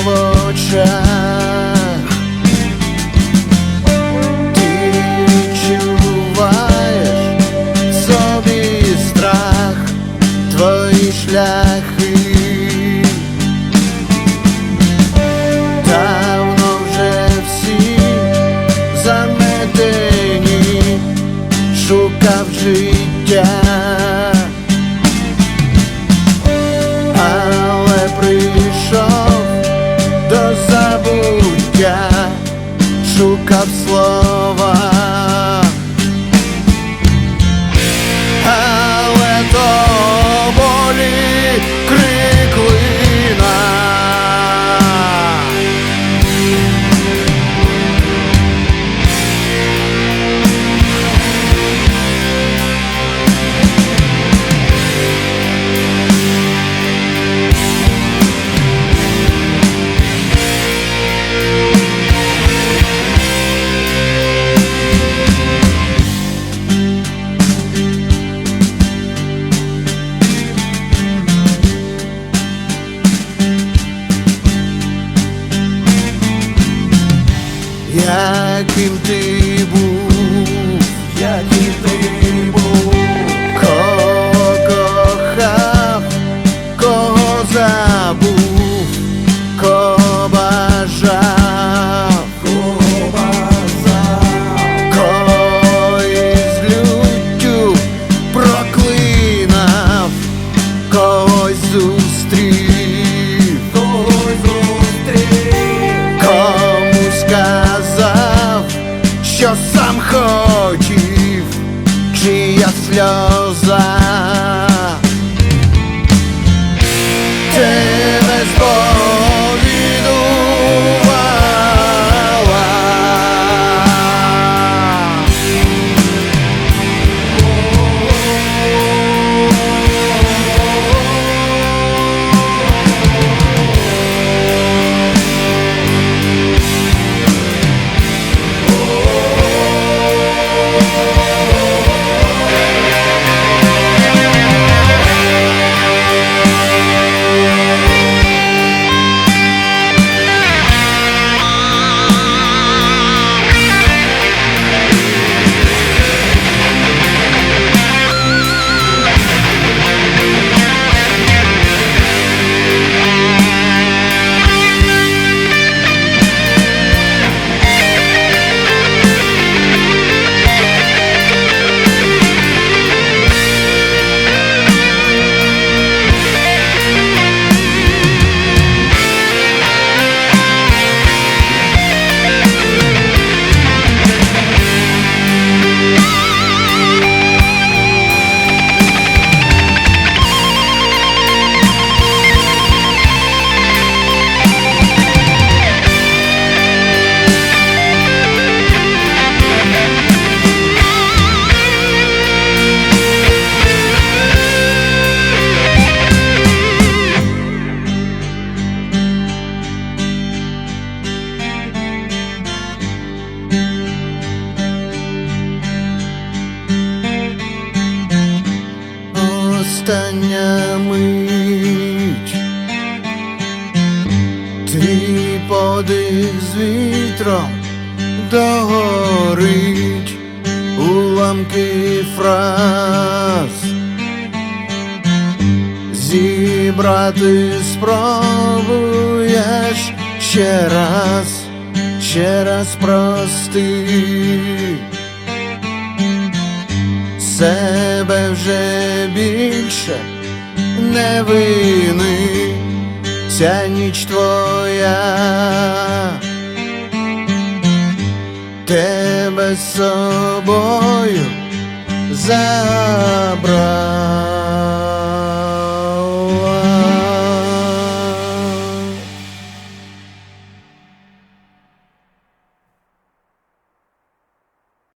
в очах. Яким ти був, що сам хотів, чия сльоза. Остання мить. Твій подих з вітром догорить уламки фраз. Зібрати спробуєш ще раз, ще раз прости себе вже більше не вини, ця ніч твоя, тебе з собою забрав.